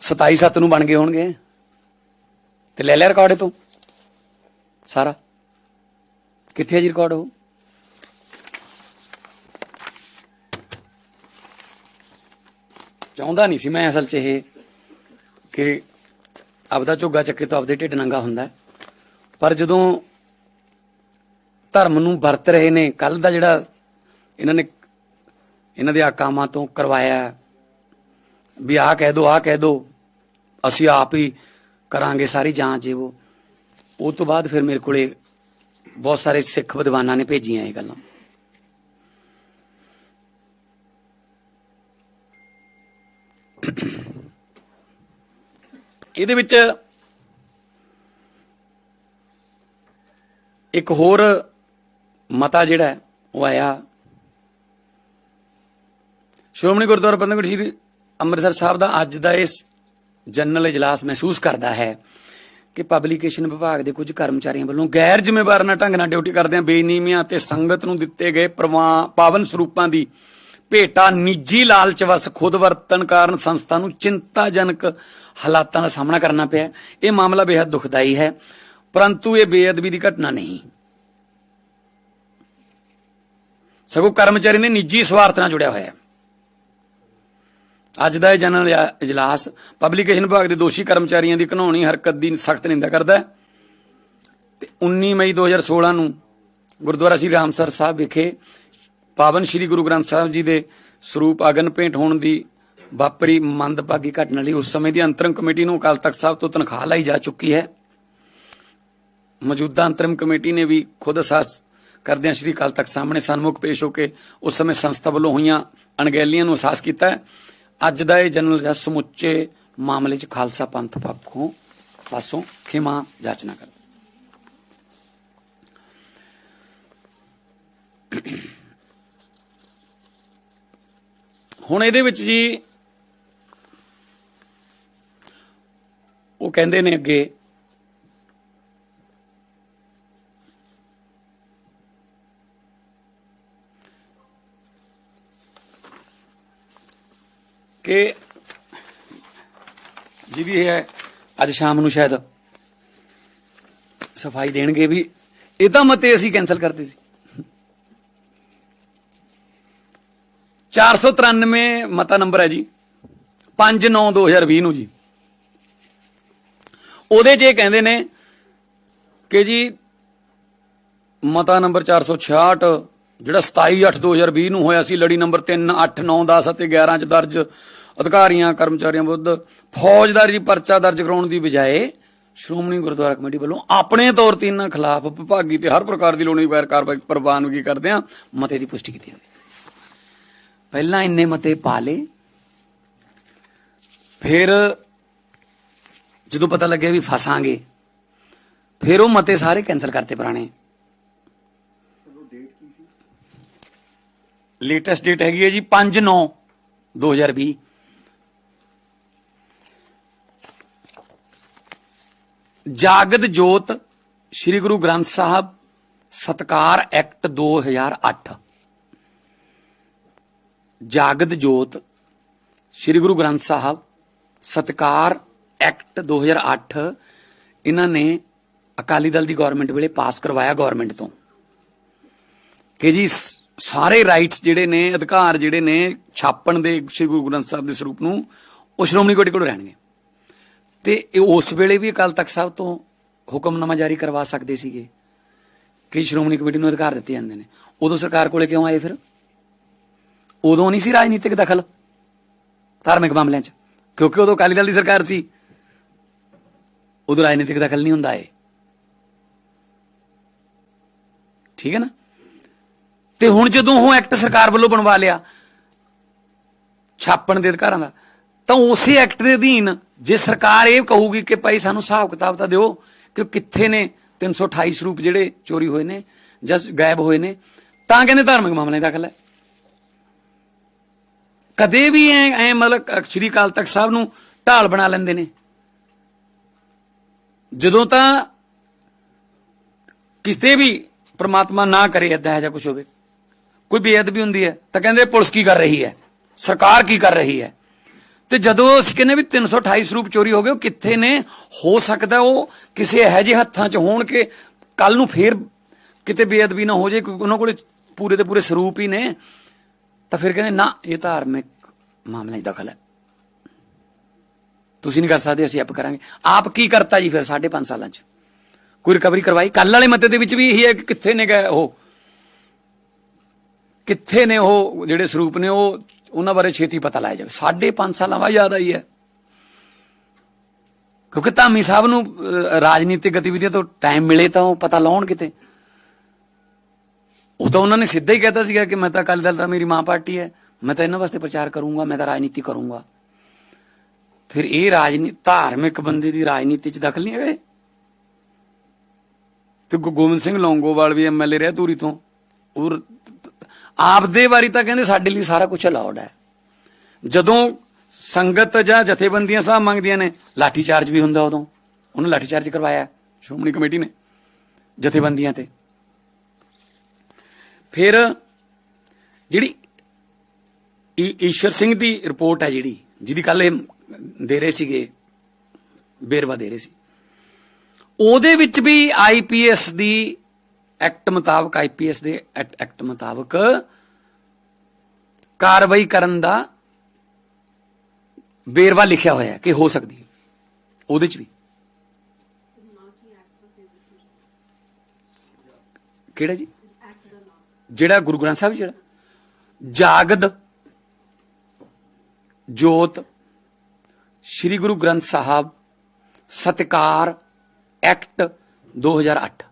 Speaker 1: 27 ਸੱਤ ਨੂੰ ਬਣ ਗਏ ਹੋਣਗੇ। ਤੇ ਲੈ ਲਿਆ ਰਿਕਾਰਡ ਤੋਂ। ਸਾਰਾ। ਕਿੱਥੇ ਹੈ ਜੀ ਰਿਕਾਰਡ ਉਹ? ਚਾਹੁੰਦਾ ਨਹੀਂ ਸੀ ਮੈਂ ਅਸਲ 'ਚ ਇਹ ਕਿ ਆਪਦਾ ਝੋਗਾ ਚੱਕੇ ਤੋਂ ਆਪਦੇ ਢਿੱਡ ਨੰਗਾ ਹੁੰਦਾ ਪਰ ਜਦੋਂ ਧਰਮ ਨੂੰ ਵਰਤ ਰਹੇ ਨੇ ਕੱਲ ਦਾ ਜਿਹੜਾ ਇਹਨਾਂ ਨੇ ਇਹਨਾਂ ਦੇ ਆਕਾਮਾਂ ਤੋਂ ਕਰਵਾਇਆ ਵੀ ਆਹ ਕਹਿ ਦੋ, ਆਹ ਕਹਿ ਦੋ, ਅਸੀਂ ਆਪ ਹੀ ਕਰਾਂਗੇ ਸਾਰੀ ਜਾਂਚ ਇਹ ਉਹ। ਉਹ ਤੋਂ ਬਾਅਦ ਫਿਰ ਮੇਰੇ ਕੋਲੇ ਬਹੁਤ ਸਾਰੇ ਸਿੱਖ ਵਿਦਵਾਨਾਂ ਨੇ ਭੇਜੀਆਂ ਇਹ ਗੱਲਾਂ। ਇਹਦੇ ਵਿੱਚ ਇੱਕ ਹੋਰ ਮਤਾ ਜਿਹੜਾ ਉਹ ਆਇਆ। ਸ਼੍ਰੋਮਣੀ ਗੁਰਦੁਆਰਾ ਪ੍ਰਬੰਧਕ ਸ੍ਰੀ ਅੰਮ੍ਰਿਤਸਰ ਸਾਹਿਬ ਦਾ ਅੱਜ ਦਾ ਇਸ ਜਨਰਲ ਇਜਲਾਸ ਮਹਿਸੂਸ ਕਰਦਾ ਹੈ ਕਿ ਪਬਲੀਕੇਸ਼ਨ ਵਿਭਾਗ ਦੇ ਕੁਝ ਕਰਮਚਾਰੀਆਂ ਵੱਲੋਂ ਗੈਰ ਜ਼ਿੰਮੇਵਾਰ ਢੰਗ ਨਾਲ ਡਿਊਟੀ ਕਰਦਿਆਂ ਬੇਨੀਮੀਆਂ ਤੇ ਸੰਗਤ ਨੂੰ ਦਿੱਤੇ ਗਏ ਪ੍ਰਵਾ- ਪਾਵਨ ਸਰੂਪਾਂ ਦੀ ਭੇਟਾ ਨਿੱਜੀ ਲਾਲਚ ਵਸ ਖੁਦ ਵਰਤਣ ਕਾਰਨ ਸੰਸਥਾ ਨੂੰ ਚਿੰਤਾਜਨਕ ਹਾਲਾਤਾਂ ਦਾ ਸਾਹਮਣਾ ਕਰਨਾ ਪਿਆ। ਇਹ ਮਾਮਲਾ ਬੇहद ਦੁਖਦਾਈ ਹੈ, ਪਰੰਤੂ ਇਹ ਬੇਅਦਬੀ ਦੀ ਘਟਨਾ ਨਹੀਂ। ਸਗੋਂ ਕਰਮਚਾਰੀ ਨੇ ਨਿੱਜੀ ਸਵਾਰਥ ਨਾਲ ਜੁੜਿਆ ਹੋਇਆ ਹੈ। ਅੱਜ ਦਾ ਇਹ ਜਨਰਲ ਇਜਲਾਸ ਪਬਲੀਕੇਸ਼ਨ ਵਿਭਾਗ ਦੇ ਦੋਸ਼ੀ ਕਰਮਚਾਰੀਆਂ ਦੀ ਘਨੌਣੀ ਹਰਕਤ ਦੀ ਸਖਤ ਨਿੰਦਾ ਕਰਦਾ ਹੈ। ਤੇ 19 ਮਈ 2016 ਨੂੰ ਗੁਰਦੁਆਰਾ ਸ੍ਰੀ ਰਾਮਸਰ ਸਾਹਿਬ ਵਿਖੇ ਪਾਵਨ ਸ੍ਰੀ ਗੁਰੂ ਗ੍ਰੰਥ ਸਾਹਿਬ ਜੀ ਦੇ ਸਰੂਪ ਅਗਨ ਭੇਂਟ ਹੋਣ ਦੀ ਵਾਪਰੀ ਮੰਦਭਾਗੀ ਘਟਨਾ ਲਈ ਉਸ ਸਮੇਂ ਦੀ ਅੰਤਰਮ ਕਮੇਟੀ ਨੂੰ ਅਕਾਲ ਤਖਤ ਸਾਹਿਬ ਤੋਂ ਤਨਖਾਹ ਲਈ ਜਾ ਚੁੱਕੀ ਹੈ। ਮੌਜੂਦਾ ਅੰਤਰਮ ਕਮੇਟੀ ਨੇ ਵੀ ਖੁਦ ਅਹਿਸਾਸ ਕਰਦਿਆਂ ਸ੍ਰੀ ਅਕਾਲ ਤਖਤ ਸਾਹਮਣੇ ਸਨਮੁਖ ਪੇਸ਼ ਹੋ ਕੇ ਉਸ ਸਮੇਂ ਸੰਸਥਾ ਵੱਲੋਂ ਹੋਈਆਂ ਅਣਗਹਿਲੀਆਂ ਨੂੰ ਅਹਿਸਾਸ ਕੀਤਾ ਅੱਜ ਦਾ ਇਹ ਜਨਰਲ ਜਸ ਸਮੁੱਚੇ ਮਾਮਲੇ 'ਚ ਖਾਲਸਾ ਪੰਥ ਪੱਖੋਂ ਪਾਸੋਂ ਖਿਮਾ ਜਾਚਨਾ ਕਰਦਾ। ਹੁਣ ਇਹਦੇ ਵਿੱਚ ਜੀ ਉਹ ਕਹਿੰਦੇ ਨੇ ਅੱਗੇ, ਕਿ ਜਿਹਦੀ ਇਹ ਹੈ, ਅੱਜ ਸ਼ਾਮ ਨੂੰ ਸ਼ਾਇਦ ਸਫ਼ਾਈ ਦੇਣਗੇ ਵੀ ਇਹ ਤਾਂ ਮਤੇ ਅਸੀਂ ਕੈਨਸਲ ਕਰਦੇ ਸੀ। 493 ਮਤਾ ਨੰਬਰ ਹੈ ਜੀ। 5/9/2020 ਨੂੰ ਜੀ। ਉਹਦੇ 'ਚ ਇਹ ਕਹਿੰਦੇ ਨੇ ਕਿ ਜੀ ਮਤਾ ਨੰਬਰ 466 ਜਿਹੜਾ 27/8/2020 ਨੂੰ ਹੋਇਆ ਸੀ, ਲੜੀ ਨੰਬਰ 3 8 9 10 ਅਤੇ 11 ਚ ਦਰਜ ਅਧਿਕਾਰੀਆਂ, ਕਰਮਚਾਰੀਆਂ ਵਿਰੁੱਧ ਫੌਜਦਾਰੀ ਪਰਚਾ ਦਰਜ ਕਰਾਉਣ ਦੀ ਬਜਾਏ ਸ਼੍ਰੋਮਣੀ ਗੁਰਦੁਆਰਾ ਕਮੇਟੀ ਵੱਲੋਂ ਆਪਣੇ ਤੌਰ ਤੇ ਇਹਨਾਂ ਖਿਲਾਫ ਵਿਭਾਗੀ ਤੇ ਹਰ ਪ੍ਰਕਾਰ ਦੀ ਲੋੜੀਂਦੀ ਗੈਰ ਕਾਰਵਾਈ ਪ੍ਰਵਾਨਗੀ ਕਰਦੇ ਆ ਮਤੇ ਦੀ ਪੁਸ਼ਟੀ ਕੀਤੀ ਜਾਂਦੀ ਪਹਿਲਾਂ ਇੰਨੇ ਮਤੇ ਪਾ ਲਏ। ਫਿਰ ਜਦੋਂ ਪਤਾ ਲੱਗਿਆ ਵੀ ਫਸਾਂਗੇ ਫਿਰ ਉਹ ਮਤੇ ਸਾਰੇ ਕੈਨਸਲ ਕਰਤੇ ਪੁਰਾਣੇ। ਲੇਟੈਸਟ ਡੇਟ ਹੈਗੀ ਹੈ ਜੀ 5 9 2020 ਜਾਗਦ ਜੋਤ ਸ੍ਰੀ ਗੁਰੂ ਗ੍ਰੰਥ ਸਾਹਿਬ ਸਤਕਾਰ ਐਕਟ 2008 ਜਾਗਦ ਜੋਤ, ਸ੍ਰੀ ਗੁਰੂ ਗ੍ਰੰਥ ਸਾਹਿਬ, ਸਤਕਾਰ ਐਕਟ 2008 ਇਹਨਾਂ ਨੇ ਅਕਾਲੀ ਦਲ ਦੀ ਗਵਰਨਮੈਂਟ ਵੇਲੇ ਪਾਸ ਕਰਵਾਇਆ ਗਵਰਨਮੈਂਟ ਤੋਂ। ਕਿ ਜੀ ਸਾਰੇ ਰਾਈਟਸ ਜਿਹੜੇ ਨੇ, ਅਧਿਕਾਰ ਜਿਹੜੇ ਨੇ, ਛਾਪਣ ਦੇ ਸ੍ਰੀ ਗੁਰੂ ਗ੍ਰੰਥ ਸਾਹਿਬ ਦੇ ਸਰੂਪ ਨੂੰ ਉਹ ਸ਼੍ਰੋਮਣੀ ਕਮੇਟੀ ਕੋਲ ਰਹਿਣਗੇ। ਤੇ ਉਸ ਵੇਲੇ ਵੀ ਅਕਾਲ ਤਖਤ ਸਾਹਿਬ ਤੋਂ ਹੁਕਮਨਾਮਾ ਜਾਰੀ ਕਰਵਾ ਸਕਦੇ ਸੀਗੇ ਕਿ ਸ਼੍ਰੋਮਣੀ ਕਮੇਟੀ ਨੂੰ ਅਧਿਕਾਰ ਦਿੱਤੇ ਜਾਂਦੇ ਨੇ। ਉਦੋਂ ਸਰਕਾਰ ਕੋਲੇ ਕਿਉਂ ਆਏ ਫਿਰ? ਉਦੋਂ ਨਹੀਂ ਸੀ ਰਾਜਨੀਤਿਕ ਦਖਲ ਧਾਰਮਿਕ ਮਾਮਲਿਆਂ 'ਚ, ਕਿਉਂਕਿ ਉਦੋਂ ਅਕਾਲੀ ਦਲ ਦੀ ਸਰਕਾਰ ਸੀ। ਉਦੋਂ ਰਾਜਨੀਤਿਕ ਦਖਲ ਨਹੀਂ ਹੁੰਦਾ ਏ ਠੀਕ ਹੈ ਨਾ? ਤੇ ਹੁਣ ਜਦੋਂ ਉਹ ਐਕਟ ਸਰਕਾਰ ਵੱਲੋਂ ਬਣਵਾ ਲਿਆ, ਛਾਪਣ ਦੇ ਅਧਿਕਾਰਾਂ ਦਾ, ਤਾਂ ਉਸੇ ਐਕਟ ਦੇ ਅਧੀਨ ਜੇ ਸਰਕਾਰ ਇਹ ਕਹੂਗੀ ਕਿ ਭਾਈ ਸਾਨੂੰ ਹਿਸਾਬ ਕਿਤਾਬ ਤਾਂ ਦਿਓ ਕਿ ਕਿੱਥੇ ਨੇ 328 ਸਰੂਪ ਜਿਹੜੇ ਚੋਰੀ ਹੋਏ ਨੇ ਜਾਂ ਗਾਇਬ ਹੋਏ ਨੇ, ਤਾਂ ਕਹਿੰਦੇ ਧਾਰਮਿਕ ਮਾਮਲੇ ਦਾਖਲ ਹੈ। ਕਦੇ ਵੀ ਐ ਐ ਮਤਲਬ ਸ਼੍ਰੀ ਅਕਾਲ ਤਖਤ ਸਾਹਿਬ ਨੂੰ ਢਾਲ ਬਣਾ ਲੈਂਦੇ ਨੇ। ਜਦੋਂ ਤਾਂ ਕਿਸੇ ਵੀ ਪ੍ਰਮਾਤਮਾ ਨਾ ਕਰੇ ਏਦਾਂ ਹੈ ਜਾਂ ਕੁਝ ਹੋਵੇ। ਕੋਈ ਬੇਅਦਬੀ ਹੁੰਦੀ ਹੈ, ਤਾਂ ਕਹਿੰਦੇ ਪੁਲਿਸ ਕੀ ਕਰ ਰਹੀ ਹੈ? ਸਰਕਾਰ ਕੀ ਕਰ ਰਹੀ ਹੈ? ਤੇ ਜਦੋਂ ਅਸੀਂ ਕਹਿੰਦੇ ਵੀ 328 ਸਰੂਪ ਚੋਰੀ ਹੋ ਗਏ, ਉਹ ਕਿੱਥੇ ਨੇ? ਹੋ ਸਕਦਾ ਉਹ ਕਿਸੇ ਇਹੋ ਜਿਹੇ ਹੱਥਾਂ 'ਚ ਹੋਣ ਕਿ ਕੱਲ ਨੂੰ ਫੇਰ ਕਿਤੇ ਬੇਅਦਬੀ ਨਾ ਹੋ ਜਾਏ ਕਿਉਂਕਿ ਉਹਨਾਂ ਕੋਲੇ ਪੂਰੇ ਦੇ ਪੂਰੇ ਸਰੂਪ ਹੀ ਨੇ। ਤਾਂ ਫਿਰ ਕਹਿੰਦੇ, ਨਾ, ਇਹ ਧਾਰਮਿਕ ਮਾਮਲਾ ਚ ਦਖਲ ਹੈ। ਤੁਸੀਂ ਨਹੀਂ ਕਰ ਸਕਦੇ, ਅਸੀਂ ਆਪ ਕਰਾਂਗੇ। ਆਪ ਕੀ ਕਰਤਾ ਜੀ ਫਿਰ 5.5 ਸਾਲਾਂ 'ਚ? ਕੋਈ ਰਿਕਵਰੀ ਕਰਵਾਈ? ਕੱਲ ਵਾਲੇ ਮਤੇ ਦੇ ਵਿੱਚ ਵੀ ਇਹੀ ਹੈ ਕਿ ਕਿੱਥੇ ਨੇ ਗਏ ਉਹ? ਕਿੱਥੇ ਨੇ ਉਹ ਜਿਹੜੇ ਸਰੂਪ ਨੇ ਉਹ? ਉਹਨਾਂ ਬਾਰੇ ਛੇਤੀ ਪਤਾ ਲਾਇਆ ਜਾਵੇ। 5.5 ਸਾਲਾਂ ਬਾਅਦ ਯਾਦ ਆਈ ਹੈ। ਕਿਉਂਕਿ ਧਾਮੀ ਸਾਹਿਬ ਨੂੰ ਰਾਜਨੀਤਿਕ ਗਤੀਵਿਧੀਆਂ ਤੋਂ ਟਾਈਮ ਮਿਲੇ ਤਾਂ ਉਹ ਪਤਾ ਲਾਉਣ ਕਿਤੇ। ਉਹ ਤਾਂ ਉਹਨਾਂ ਨੇ ਸਿੱਧਾ ਹੀ ਕਹਿਤਾ ਸੀਗਾ ਕਿ ਮੈਂ ਤਾਂ ਅਕਾਲੀ ਦਲ ਦਾ ਮੇਰੀ ਮਾਂ ਪਾਰਟੀ ਹੈ, ਮੈਂ ਤਾਂ ਇਹਨਾਂ ਵਾਸਤੇ ਪ੍ਰਚਾਰ ਕਰੂੰਗਾ, ਮੈਂ ਤਾਂ ਰਾਜਨੀਤੀ ਕਰੂੰਗਾ। ਫਿਰ ਇਹ ਰਾਜਨੀਤੀ ਧਾਰਮਿਕ ਬੰਦੇ ਦੀ ਰਾਜਨੀਤੀ 'ਚ ਦਖਲ ਨਹੀਂ ਹੈਗਾ ਇਹ? ਤੇ ਗੋਬਿੰਦ ਸਿੰਘ ਲੌਂਗੋਵਾਲ ਵੀ ਐਮਐਲਏ ਰਿਹਾ ਧੂਰੀ ਤੋਂ। ਉਹ ਆਪਦੇ ਵਾਰੀ ਤਾਂ ਕਹਿੰਦੇ ਸਾਡੇ ਲਈ ਸਾਰਾ ਕੁਝ ਅਲਾਉਡ ਹੈ। ਜਦੋਂ ਸੰਗਤ ਜਾਂ ਜਥੇਬੰਦੀਆਂ ਸਾਹਿਬ ਮੰਗਦੀਆਂ ਨੇ ਲਾਠੀ ਚਾਰਜ ਵੀ ਹੁੰਦਾ ਉਦੋਂ। ਉਹਨੂੰ ਲਾਠੀ ਚਾਰਜ ਕਰਵਾਇਆ, ਸ਼੍ਰੋਮਣੀ ਕਮੇਟੀ ਨੇ ਜਥੇਬੰਦੀਆਂ ਤੇ। ਫਿਰ ਜਿਹੜੀ ਈ- ਈਸ਼ਰ ਸਿੰਘ ਦੀ ਰਿਪੋਰਟ ਹੈ ਜਿਹੜੀ, ਜਿਹਦੀ ਕੱਲ ਇਹ ਦੇ ਰਹੇ ਸੀਗੇ ਬੇਰਵਾ ਦੇ ਰਹੇ ਸੀ। ਉਹਦੇ ਵਿੱਚ ਵੀ ਆਈਪੀਐਸ ਦੀ ਐਕਟ ਮੁਤਾਬਕ ਆਈਪੀਐਸ ਦੇ ਐਕਟ ਐਕਟ ਮੁਤਾਬਕ ਕਾਰਵਾਈ ਕਰਨ ਦਾ ਬੇਰਵਾ ਲਿਖਿਆ ਹੋਇਆ ਹੈ ਕਿ ਹੋ ਸਕਦੀ ਹੈ। ਉਹਦੇ ਚ ਵੀ। ਕਿਹੜਾ ਜੀ? ਜਿਹੜਾ ਗੁਰੂ ਗ੍ਰੰਥ ਸਾਹਿਬ ਜਿਹੜਾ ਜਾਗਦ, ਜੋਤ, ਸ੍ਰੀ ਗੁਰੂ ਗ੍ਰੰਥ ਸਾਹਿਬ, ਸਤਕਾਰ ਐਕਟ 2008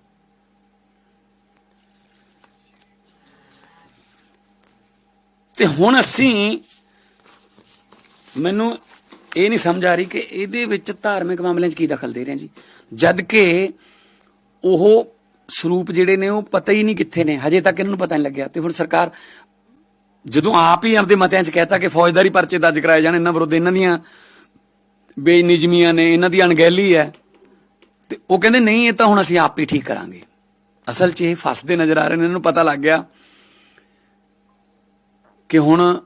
Speaker 1: ਤੇ ਹੁਣ ਅਸੀਂ ਮੈਨੂੰ ਇਹ ਨਹੀਂ ਸਮਝ ਆ ਰਹੀ ਕਿ ਇਹਦੇ ਵਿੱਚ ਧਾਰਮਿਕ ਮਾਮਲਿਆਂ 'ਚ ਕੀ ਦਖਲ ਦੇ ਰਹੇ ਜੀ। ਜਦ ਕਿ ਉਹ ਸਰੂਪ ਜਿਹੜੇ ਨੇ ਉਹ ਪਤਾ ਹੀ ਨਹੀਂ ਕਿੱਥੇ ਨੇ, ਹਜੇ ਤੱਕ ਇਹਨਾਂ ਨੂੰ ਪਤਾ ਨਹੀਂ ਲੱਗਿਆ। ਤੇ ਹੁਣ ਸਰਕਾਰ ਜਦੋਂ ਆਪ ਹੀ ਆਪਦੇ ਮਤਿਆਂ 'ਚ ਕਹਿਤਾ ਕਿ ਫੌਜਦਾਰੀ ਪਰਚੇ ਦਰਜ ਕਰਾਏ ਜਾਣ, ਇਹਨਾਂ ਵਿਰੁੱਧ ਇਹਨਾਂ ਦੀਆਂ ਬੇਨਿਜਮੀਆਂ ਨੇ, ਇਹਨਾਂ ਦੀ ਅਣਗਹਿਲੀ ਹੈ, ਤੇ ਉਹ ਕਹਿੰਦੇ ਨਹੀਂ, ਇਹ ਤਾਂ ਹੁਣ ਅਸੀਂ ਆਪ ਹੀ ਠੀਕ ਕਰਾਂਗੇ। ਅਸਲ 'ਚ ਇਹ ਫਸਦੇ ਨਜ਼ਰ ਆ ਰਹੇ ਨੇ, ਇਹਨਾਂ ਨੂੰ ਪਤਾ ਲੱਗ ਗਿਆ ਕਿ ਹੁਣ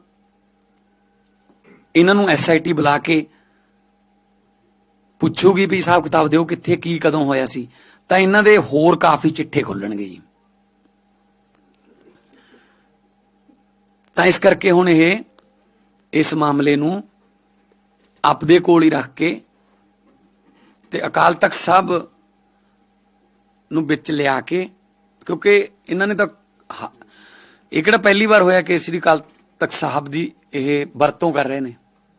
Speaker 1: ਇਹਨਾਂ ਨੂੰ ਐਸਆਈਟੀ ਬੁਲਾ ਕੇ ਪੁੱਛੂਗੀ ਵੀ ਹਿਸਾਬ ਕਿਤਾਬ ਦਿਓ ਕਿੱਥੇ, ਕੀ, ਕਦੋਂ ਹੋਇਆ ਸੀ। ਤਾਂ ਇਹਨਾਂ ਦੇ ਹੋਰ ਕਾਫੀ ਚਿੱਠੇ ਖੁੱਲਣਗੇ ਜੀ। ਤਾਂ ਇਸ ਕਰਕੇ ਹੁਣ ਇਹ, ਇਸ ਮਾਮਲੇ ਨੂੰ ਆਪਦੇ ਕੋਲ ਹੀ ਰੱਖ ਕੇ ਤੇ ਅਕਾਲ ਤਖਤ ਸਾਹਿਬ ਨੂੰ ਵਿੱਚ ਲਿਆ ਕੇ, ਕਿਉਂਕਿ ਇਹਨਾਂ ਨੇ ਤਾਂ ਹ- ਇਹ ਕਿਹੜਾ ਪਹਿਲੀ ਵਾਰ ਹੋਇਆ ਕਿ ਸ੍ਰੀ ਅਕਾਲ ਤਖਤ ਸਾਹਿਬ ਦੀ ਇਹ ਵਰਤੋਂ ਕਰ ਰਹੇ ਨੇ।